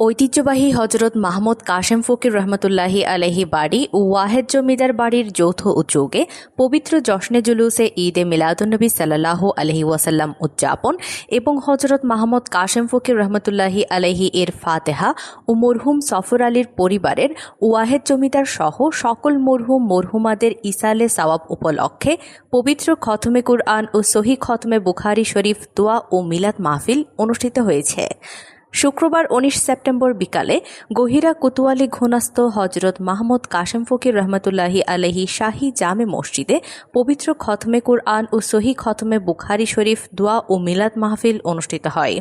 ঐতিহ্যবাহী হজরত মাহমুদ কাশেম ফকির রহমতুল্লাহি আলহি বাড়ি ও ওয়াহেদ জমিদার বাড়ির যৌথ উদ্যোগে পবিত্র জশ্নে জুলুসে ঈদে মিলাদুন্নবী সাল্লাহ আলহি ওয়াসাল্লাম উদযাপন এবং হজরত মাহমুদ কাশেম ফকির রহমতুল্লাহি আলহি এর ফাতেহা ও মরহুম সফর আলীর পরিবারের ওয়াহেদ জমিদার সহ সকল মরহুম মরহুমাদের ইসালে সওয়াব উপলক্ষে পবিত্র খতমে কুরআন ও সহি খতমে বুখারি শরীফ দোয়া ও মিলাদ মাহফিল অনুষ্ঠিত হয়েছে। শুক্রবার উনিশ সেপ্টেম্বর বিকালে গহিরা কুতুয়ালি ঘোনাস্ত হজরত মাহমুদ কাশেম ফকির রহমতুল্লাহি আলহি শাহী জামে মসজিদে পবিত্র খতমে কুরআন ও সহি খতমে বুখারি শরীফ দোয়া ও মিলাদ মাহফিল অনুষ্ঠিত হয়।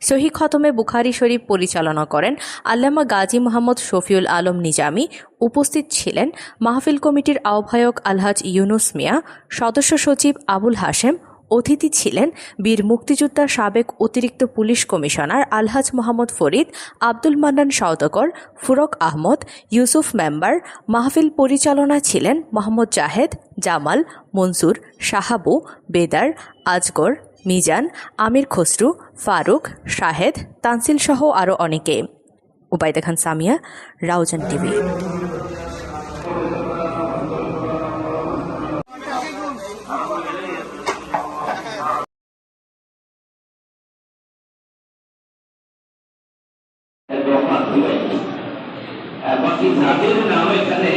সহি খতমে বুখারি শরীফ পরিচালনা করেন আল্লামা গাজী মোহাম্মদ শফিউল আলম নিজামি। উপস্থিত ছিলেন মাহফিল কমিটির আহ্বায়ক আলহাজ ইউনুস মিয়া, সদস্য সচিব আবুল হাশেম অতিথি ছিলেন বীর মুক্তিযোদ্ধা সাবেক অতিরিক্ত police commissioner Alhaj Mohammad Farid, Abdul Mannan Saudagar, Furuk Ahmad, Yusuf member, মাহফিল পরিচালনা ছিলেন মোহাম্মদ জাহেদ, জামাল, মনসুর সাহাবু বেদার, আজগর, মিজান, আমির খসরু, ফারুক, শাহেদ, তানসিল সহ আরও অনেকে। উবাইদা খান সামিয়া, রাউজান টিভি। বাধ্য হয়েছি বাকি যাদের নাম এখানে